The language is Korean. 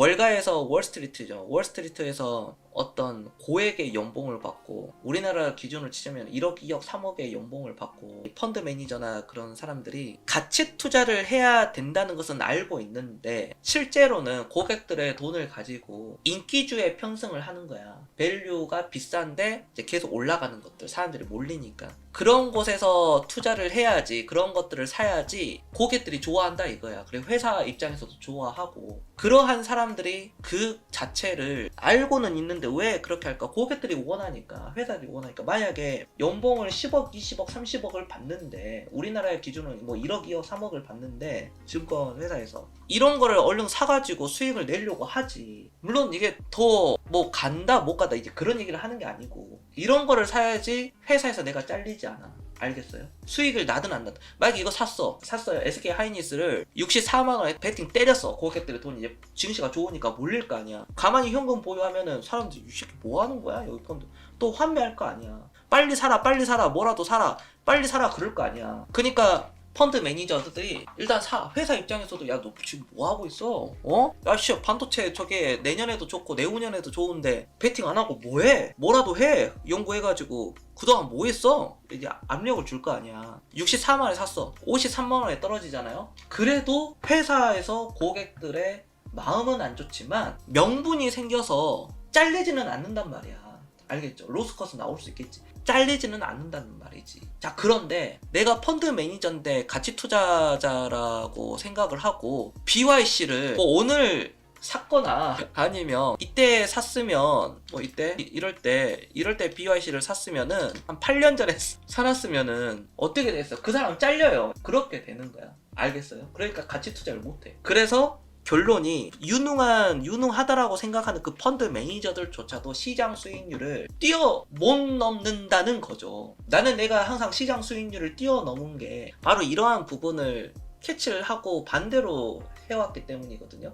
월가에서 월스트리트죠. 월스트리트에서 어떤 고액의 연봉을 받고 우리나라 기준으로 치자면 1억, 2억, 3억의 연봉을 받고 펀드 매니저나 그런 사람들이 가치 투자를 해야 된다는 것은 알고 있는데 실제로는 고객들의 돈을 가지고 인기주에 편승을 하는 거야. 밸류가 비싼데 계속 올라가는 것들 사람들이 몰리니까 그런 곳에서 투자를 해야지 그런 것들을 사야지 고객들이 좋아한다 이거야. 그리고 회사 입장에서도 좋아하고 그러한 사람들이 그 자체를 알고는 있는 데 왜 그렇게 할까? 고객들이 원하니까 회사들이 원하니까 만약에 연봉을 10억, 20억, 30억을 받는데 우리나라의 기준은 뭐 1억, 2억, 3억을 받는데 증권 회사에서 이런 거를 얼른 사가지고 수익을 내려고 하지. 물론 이게 더 뭐 간다 못 간다 이제 그런 얘기를 하는 게 아니고 이런 거를 사야지 회사에서 내가 잘리지 않아. 알겠어요? 수익을 나든 안 나든. 만약에 이거 샀어. 샀어요. SK 하이니스를 64만 원에 배팅 때렸어. 고객들의 돈이 이제 증시가 좋으니까 몰릴 거 아니야. 가만히 현금 보유하면은 사람들이 이 새끼 뭐 하는 거야? 여기 펀드. 또 환매할 거 아니야. 빨리 사라 빨리 사라. 뭐라도 사라. 빨리 사라 그럴 거 아니야. 그니까 펀드 매니저들이 일단 사 회사 입장에서도 야 너 지금 뭐 하고 있어? 어? 야씨 반도체 저게 내년에도 좋고 내후년에도 좋은데 베팅 안 하고 뭐해? 뭐라도 해! 연구해가지고 그동안 뭐 했어? 이제 압력을 줄 거 아니야. 64만 원에 샀어. 53만 원에 떨어지잖아요. 그래도 회사에서 고객들의 마음은 안 좋지만 명분이 생겨서 잘리지는 않는단 말이야 알겠죠 로스컷은 나올 수 있겠지 잘리지는 않는다는 말이지. 자, 그런데 내가 펀드 매니저인데 가치 투자자라고 생각을 하고 BYC를 뭐 오늘 샀거나 아니면 이때 샀으면 뭐 이때 이- 이럴 때 이럴 때 BYC를 샀으면은 한 8년 전에 사놨으면은 어떻게 됐어? 그 사람 잘려요. 그렇게 되는 거야. 알겠어요? 그러니까 가치 투자를 못 해. 그래서 결론이 유능한 유능하다라고 생각하는 그 펀드 매니저들조차도 시장 수익률을 뛰어 못 넘는다는 거죠. 나는 내가 항상 시장 수익률을 뛰어넘은 게 바로 이러한 부분을 캐치를 하고 반대로 해왔기 때문이거든요.